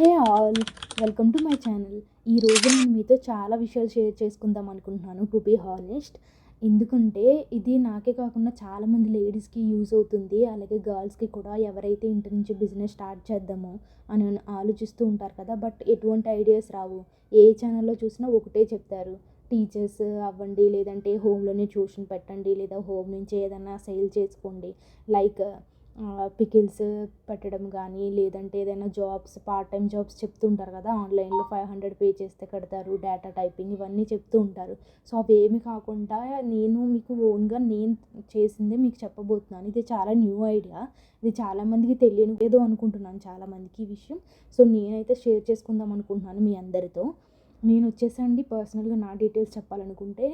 Hey all. Welcome to my channel. ఈరోజు నేను మీతో చాలా విషయాలు షేర్ చేసుకుందాం అనుకుంటున్నాను టు బీ హానెస్ట్. ఎందుకంటే ఇది నాకే కాకుండా చాలామంది లేడీస్కి యూజ్ అవుతుంది. అలాగే గర్ల్స్కి కూడా ఎవరైతే ఇంటి నుంచి బిజినెస్ స్టార్ట్ చేద్దామో అని ఆలోచిస్తూ ఉంటారు కదా బట్ ఎటువంటి ఐడియాస్ రావు. ఏ ఛానల్లో చూసినా ఒకటే చెప్తారు. టీచర్స్ అవ్వండి లేదంటే హోమ్లోనే ట్యూషన్ పెట్టండి లేదా హోమ్ నుంచి ఏదైనా సేల్ చేసుకోండి. లైక్ పికిల్స్ పెట్టడం కానీ లేదంటే ఏదైనా జాబ్స్ పార్ట్ టైం జాబ్స్ చెప్తుంటారు కదా ఆన్లైన్లో ఫైవ్ హండ్రెడ్ పే చేస్తే కడతారు డేటా టైపింగ్ ఇవన్నీ చెప్తూ ఉంటారు. సో అవి ఏమి కాకుండా నేను మీకు ఓన్గా నేను చేసిందే మీకు చెప్పబోతున్నాను. ఇది చాలా న్యూ ఐడియా. ఇది చాలామందికి తెలియని ఏదో అనుకుంటున్నాను చాలామందికి ఈ విషయం. సో నేనైతే షేర్ చేసుకుందాం అనుకుంటున్నాను మీ అందరితో. నేను వచ్చేసి అండి పర్సనల్గా నా డీటెయిల్స్ చెప్పాలనుకుంటే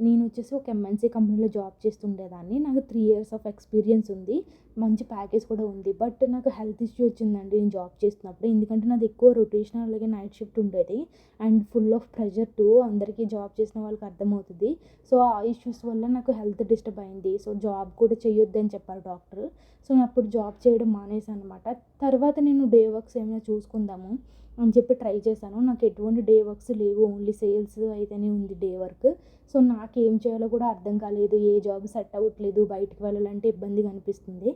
నేను వచ్చేసి ఒక ఎంఎన్సీ కంపెనీలో జాబ్ చేస్తుండేదాన్ని. నాకు త్రీ ఇయర్స్ ఆఫ్ ఎక్స్పీరియన్స్ ఉంది. మంచి ప్యాకేజ్ కూడా ఉంది. బట్ నాకు హెల్త్ ఇష్యూ వచ్చిందండి నేను జాబ్ చేస్తున్నప్పుడు. ఎందుకంటే నాది ఎక్కువ రొటేషనల్ అలాగే నైట్ షిఫ్ట్ ఉండేది. And full of pressure to అందరికీ జాబ్ చేసిన వాళ్ళకి అర్థమవుతుంది. సో ఆ ఇష్యూస్ వల్ల నాకు హెల్త్ డిస్టర్బ్ అయింది. సో జాబ్ కూడా చేయొద్దని చెప్పారు డాక్టర్ సో నేను అప్పుడు జాబ్ చేయడం మానేసాను అనమాట తర్వాత నేను డే వర్క్స్ ఏమైనా చూసుకుందాము అని చెప్పి ట్రై చేశాను. నాకు ఎటువంటి డే వర్క్స్ లేవు ఓన్లీ సేల్స్ అయితేనే ఉంది డే వర్క్ సో నాకు ఏం చేయాలో కూడా అర్థం కాలేదు. ఏ జాబ్ సెట్ అవ్వట్లేదు బయటకు వెళ్ళాలంటే ఇబ్బందిగా అనిపిస్తుంది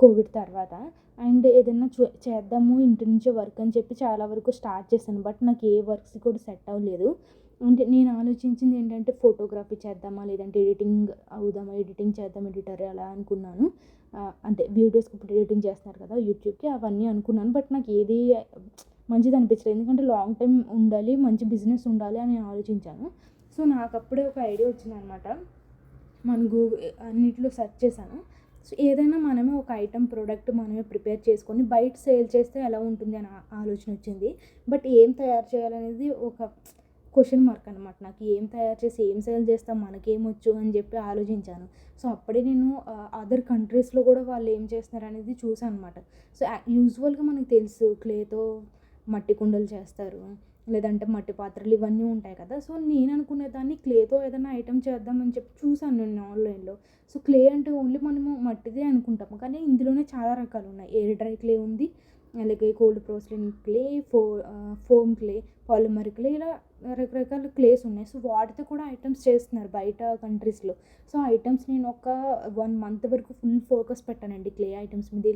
కోవిడ్ తర్వాత. అండ్ ఏదైనా చూ చేద్దాము ఇంటి నుంచే వర్క్ అని చెప్పి చాలా వరకు స్టార్ట్ చేశాను. బట్ నాకు ఏ వర్క్స్ కూడా సెట్ అవ్వలేదు. అంటే నేను ఆలోచించింది ఏంటంటే ఫోటోగ్రఫీ చేద్దామా లేదంటే ఎడిటింగ్ అవుదామా ఎడిటింగ్ చేద్దాం ఎడిటర్ అలా అనుకున్నాను. అంటే వీడియోస్కి ఇప్పుడు ఎడిటింగ్ చేస్తున్నారు కదా యూట్యూబ్కి అవన్నీ అనుకున్నాను. బట్ నాకు ఏది మంచిది అనిపించలేదు. ఎందుకంటే లాంగ్ టైం ఉండాలి మంచి బిజినెస్ ఉండాలి అని ఆలోచించాను. సో నాకు అప్పుడే ఒక ఐడియా వచ్చిందనమాట. మన గూగుల్ అన్నిట్లో సెర్చ్ చేశాను. సో ఏదైనా మనమే ఒక ఐటమ్ ప్రోడక్ట్ మనమే ప్రిపేర్ చేసుకొని బయట సేల్ చేస్తే ఎలా ఉంటుంది అని ఆలోచన వచ్చింది. బట్ ఏం తయారు చేయాలనేది ఒక క్వశ్చన్ మార్క్ అనమాట నాకు ఏం తయారు చేసి ఏం సేల్ చేస్తాం మనకేమొచ్చు అని చెప్పి ఆలోచించాను. సో అప్పుడే నేను అదర్ కంట్రీస్లో కూడా వాళ్ళు ఏం చేస్తున్నారు అనేది చూసాను అనమాట సో యూజువల్గా మనకు తెలుసు క్లేతో మట్టి కుండలు చేస్తారు లేదంటే మట్టి పాత్రలు ఇవన్నీ ఉంటాయి కదా. సో నేను అనుకునే దాన్ని క్లేతో ఏదైనా ఐటమ్ చేద్దామని చెప్పి చూసాను నేను ఆన్లైన్లో. సో క్లే అంటే ఓన్లీ మనము మట్టిదే అనుకుంటాము. కానీ ఇందులోనే చాలా రకాలు ఉన్నాయి. ఎయిర్ డ్రై క్లే ఉంది అలాగే కోల్డ్ ప్రోస్లిన్ క్లే ఫో ఫోమ్ క్లే పాలిమర్ క్లే ఇలా రకరకాల క్లేస్ ఉన్నాయి. సో వాటితో కూడా ఐటమ్స్ చేస్తున్నారు బయట కంట్రీస్లో. సో ఐటమ్స్ నేను ఒక వన్ మంత్ వరకు ఫుల్ ఫోకస్ పెట్టానండి క్లే ఐటమ్స్ మీద.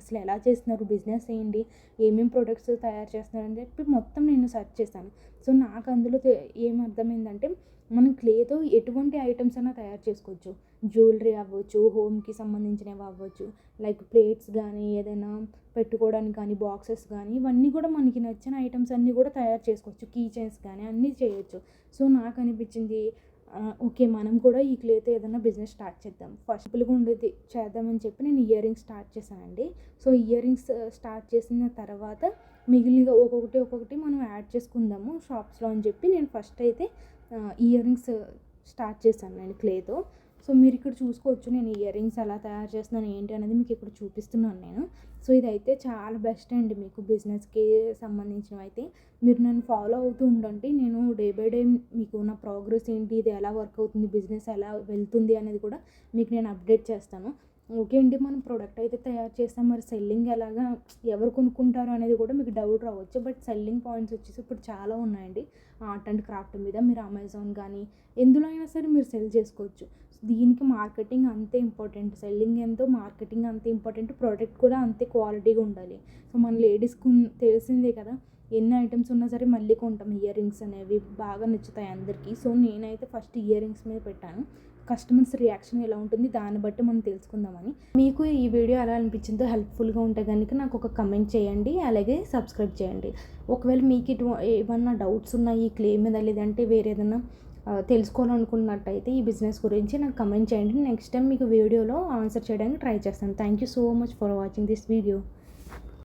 అసలు ఎలా చేస్తున్నారు బిజినెస్ ఏంటి ఏమేమి ప్రొడక్ట్స్ తయారు చేస్తున్నారు అని చెప్పి మొత్తం నేను సెర్చ్ చేశాను. సో నాకు అందులో ఏం అర్థమైందంటే మనం క్లేతో ఎటువంటి ఐటమ్స్ అయినా తయారు చేసుకోవచ్చు. జ్యువెలరీ అవ్వచ్చు హోమ్కి సంబంధించినవి అవ్వచ్చు. లైక్ ప్లేట్స్ కానీ ఏదైనా పెట్టుకోవడానికి కానీ బాక్సెస్ కానీ ఇవన్నీ కూడా మనకి నచ్చిన ఐటమ్స్ అన్నీ కూడా తయారు చేసుకోవచ్చు. కీ చైన్స్ కానీ అన్నీ చేయొచ్చు. సో నాకు అనిపించింది ఓకే మనం కూడా ఈ క్లేతో ఏదైనా బిజినెస్ స్టార్ట్ చేద్దాం. ఫస్ట్గా ఉండేది చేద్దామని చెప్పి నేను ఇయర్ రింగ్స్ స్టార్ట్ చేశానండి సో ఇయర్ రింగ్స్ స్టార్ట్ చేసిన తర్వాత మిగిలిన ఒక్కొక్కటి ఒక్కొక్కటి మనం యాడ్ చేసుకుందాము షాప్స్లో అని చెప్పి నేను ఫస్ట్ అయితే ఇయర్ రింగ్స్ స్టార్ట్ చేశాను నేను క్లేతో. సో మీరు ఇక్కడ చూసుకోవచ్చు నేను ఇయర్ రింగ్స్ ఎలా తయారు చేస్తున్నాను ఏంటి అనేది మీకు ఇక్కడ చూపిస్తున్నాను నేను. సో ఇదైతే చాలా బెస్ట్ అండి మీకు బిజినెస్కి సంబంధించినవి అయితే మీరు నన్ను ఫాలో అవుతూ ఉండండి నేను డే బై డే మీకు నా ప్రోగ్రెస్ ఏంటి ఇది ఎలా వర్క్ అవుతుంది బిజినెస్ ఎలా వెళ్తుంది అనేది కూడా మీకు నేను అప్డేట్ చేస్తాను. ఓకే అండి మనం ప్రోడక్ట్ అయితే తయారు చేస్తాం. మరి సెల్లింగ్ ఎలాగా ఎవరు కొనుక్కుంటారు అనేది కూడా మీకు డౌట్ రావచ్చు. బట్ సెల్లింగ్ పాయింట్స్ వచ్చేసి ఇప్పుడు చాలా ఉన్నాయండి. ఆర్ట్ అండ్ క్రాఫ్ట్ మీద మీరు అమెజాన్ కానీ ఎందులో అయినా సరే మీరు సెల్ చేసుకోవచ్చు. దీనికి మార్కెటింగ్ అంతే ఇంపార్టెంట్ సెల్లింగ్ ఎంతో మార్కెటింగ్ అంతే ఇంపార్టెంట్ ప్రోడక్ట్ కూడా అంతే క్వాలిటీగా ఉండాలి. సో మన లేడీస్కి తెలిసిందే కదా ఎన్ని ఐటమ్స్ ఉన్నా సరే మళ్ళీ కొంటాం. ఇయర్ రింగ్స్ అనేవి బాగా నచ్చుతాయి అందరికీ. సో నేనైతే ఫస్ట్ ఇయర్ రింగ్స్ మీద పెట్టాను. కస్టమర్స్ రియాక్షన్ ఎలా ఉంటుంది దాన్ని బట్టి మనం తెలుసుకుందామని. మీకు ఈ వీడియో ఎలా అనిపించిందో హెల్ప్ఫుల్గా ఉంటే కనుక నాకు ఒక కమెంట్ చేయండి అలాగే సబ్స్క్రైబ్ చేయండి. ఒకవేళ మీకు ఇటు ఏమన్నా డౌట్స్ ఉన్నాయి ఈ క్లెయిమ్ మీద లేదంటే వేరే ఏదైనా తెలుసుకోవాలనుకున్నట్టయితే ఈ బిజినెస్ గురించి నాకు కమెంట్ చేయండి. నెక్స్ట్ టైం మీకు వీడియోలో ఆన్సర్ చేయడానికి ట్రై చేస్తాను. Thank you so much for watching this video.